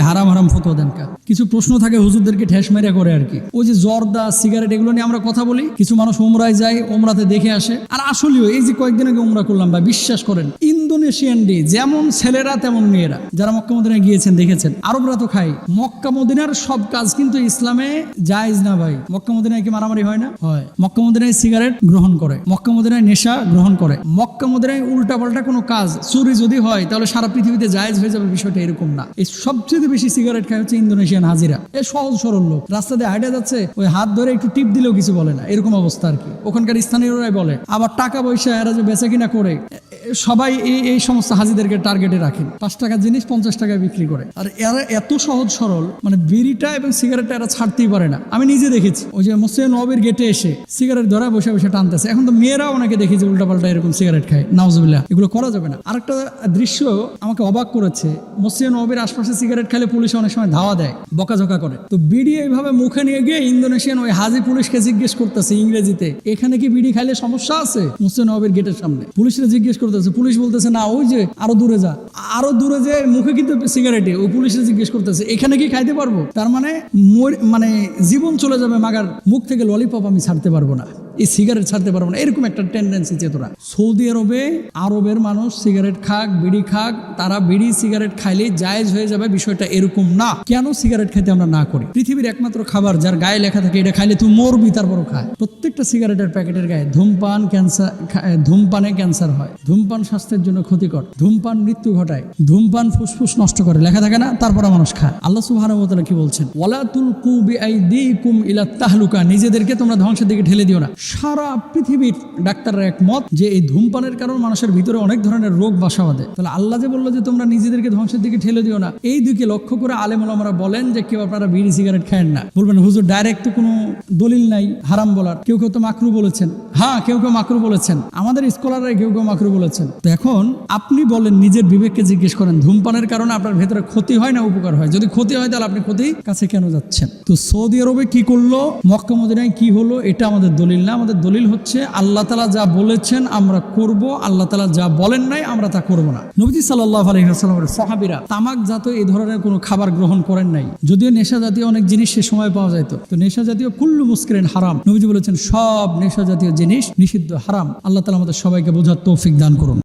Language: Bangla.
হারাম হারাম ফতোয়া দেন কা। কিছু প্রশ্ন থাকে হুজুরদেরকে ঠেস মেরে করে আর কি। ওই যে জর্দা, সিগারেট এগুলো নিয়ে আমরা কথা বলি, কিছু মানুষ উমরায় যায় ওমরাতে দেখে আসে। আর আসলেও এই যে কয়েকদিন আগে উমরা করলাম বা বিশ্বাস করেন ইন্দোনেশিয়ান যেমন ছেলেরা তেমন মেয়েরা। যারা মক্কা মদিনায় গিয়েছেন, দেখেছেন? আরবরা তো খাই মক্কা মদিনার সব কাজ কিন্তু ইসলামে জায়েজ না ভাই। মক্কা মদিনায় কি মারামারি হয় না? হয়। মক্কা মদিনায় সিগারেট গ্রহণ করে। মক্কা মদিনায় নেশা গ্রহণ করে। মক্কা মদিনায় উল্টা পাল্টা কোনো কাজ চুরি যদি হয়, তাহলে সারা পৃথিবীতে জায়েজ হয়ে যাবে বিষয়টা এরকম না। এই সবচেয়ে বেশি সিগারেট খায় হচ্ছে ইন্দোনেশিয়ান হাজিরা। এ সহজ সরল লোক। রাস্তা দিয়ে হাইটে যাচ্ছে, ওই হাত ধরে একটু টিপ দিলেও কিছু বলে না। এরকম অবস্থা আর কি। ওখানকার স্থানীয়রাই বলে, আবার টাকা পয়সা এরা যে বেচা কিনা করে সবাই এই এই সমস্ত হাজিদেরকে টার্গেটে রাখেন। পাঁচ টাকার জিনিস পঞ্চাশ টাকায় বিক্রি করে। আর এরা এত সহজ সরল মানে বিড়িটা এবং সিগারেটটা এরা ছাড়তেই পারে না। আমি নিজে দেখেছি, ওই যে মুসলিম নবের গেটে এসে সিগারেট ধরা বসে বসে টানতেছে। এখন তো মেয়েরাও অনেকে দেখি যে উল্টাপাল্টা এরকম সিগারেট খায়। নাউজুবিল্লাহ, এগুলো করা যাবে না। আরেকটা দৃশ্য আমাকে অবাক করেছে, মসজিদ নবীর আশপাশে সিগারেট খেলে পুলিশ অনেক সময় ধাওয়া দেয়, বকাঝকা করে। তো বিড়ি এইভাবে মুখে নিয়ে গিয়ে ইন্দোনেশিয়ান ওই হাজি পুলিশকে জিজ্ঞেস করতেছে ইংরেজিতে, এখানে কি বিড়ি খাইলে সমস্যা আছে? মুসলিম নবীর গেটের সামনে। পুলিশরা জিজ্ঞেস করতেছে পুলিশ বলতেছে, না, ওই যে আরও দূরে যা। আরও দূরে যে মুখে কিন্তু সিগারেটে ও পুলিশে জিজ্ঞেস করতেছে, এখানে কি খাইতে পারব? তার মানে মানে জীবন চলে যাবে মাগার মুখ থেকে ললিপপ আমি ছাড়তে পারব না। এই সিগারেট ছাড়তে পারব না। এরকম একটা টেন্ডেন্সি চেতনা সৌদি আরবে আরবের মানুষ সিগারেট খাক, বিড়ি খাক, তারা বিড়ি সিগারেট খাইলে জায়েজ হয়ে যাবে, বিষয়টা এরকম না। কেন সিগারেট খেতে আমরা না করি? পৃথিবীর একমাত্র খাবার যার গায়ে লেখা থাকে, এটা খাইলে তুই মরবি, তারপরও খায়। প্রত্যেকটা সিগারেটের প্যাকেটের গায়ে ধূমপান ক্যান্সার ধূমপানে ক্যান্সার হয়। ধূমপান স্বাস্থ্যের জন্য ক্ষতিকর। ধূমপান মৃত্যু ঘটায়। ধূমপান ফুসফুস নষ্ট করে। লেখা থাকে না, তারপর মানুষ খায়। আল্লাহ তাআলা কি বলছেন? ওয়ালা তুলকু বিআইদিকুম ইলা তাহলুকা। নিজেদেরকে তোমরা ধ্বংসের দিকে ঠেলে দিও না। সারা পৃথিবীর ডাক্তাররা একমত যে এই ধূমপানের কারণে মানুষের ভিতরে অনেক ধরনের রোগ বাসা বাঁধে। তাহলে আল্লাহ যে বলল যে তোমরা নিজেদেরকে ধ্বংসের দিকে ঠেলে দিও না, এই দিকে লক্ষ্য করে আলেম ওলামারা বলেন যে কেউ আপনারা বিড়ি, সিগারেট খায়েন না। বলবেন, হুজুর ডাইরেক্ট তো কোনো দলিল নাই, হারাম বলার। কেউ কেউ তো মাকরু বলেছেন। হ্যাঁ কেউ কেউ মাকরু বলেছেন। আমাদের স্কলাররা কেউ কেউ মাকরু বলেছেন। তো এখন আপনি বলেন, নিজের বিবেককে জিজ্ঞেস করেন, ধূমপানের কারণে আপনার ভেতরে ক্ষতি হয় না, উপকার হয়? যদি ক্ষতি হয়, তাহলে আপনি ক্ষতি কাছে কেন যাচ্ছেন? তো সৌদি আরবে কি করল, মক্কা মদিনায় কি হলো, এটা আমাদের দলিল না। আমাদের দলিল হচ্ছে, আল্লাহ তালা যা বলেছেন আমরা করব, আল্লাহ তালা যা বলেন নাই আমরা তা করব না। নবীজি সাল্লাহ আলহিহাস্লামের সাহাবিরা, তামাক জাত এই ধরনের কোনো খাবার গ্রহণ করেন নাই। যদিও নেশা জাতীয় অনেক জিনিস সে সময় পাওয়া যায় তো। নেশা জাতীয় কুল্লু মুস্করেন হারাম। নবীজি বলেছেন, সব নেশা জাতীয় জিনিস নিষিদ্ধ, হারাম। আল্লাহ তালা আমাদের সবাইকে বোঝার তৌফিক দান করুন।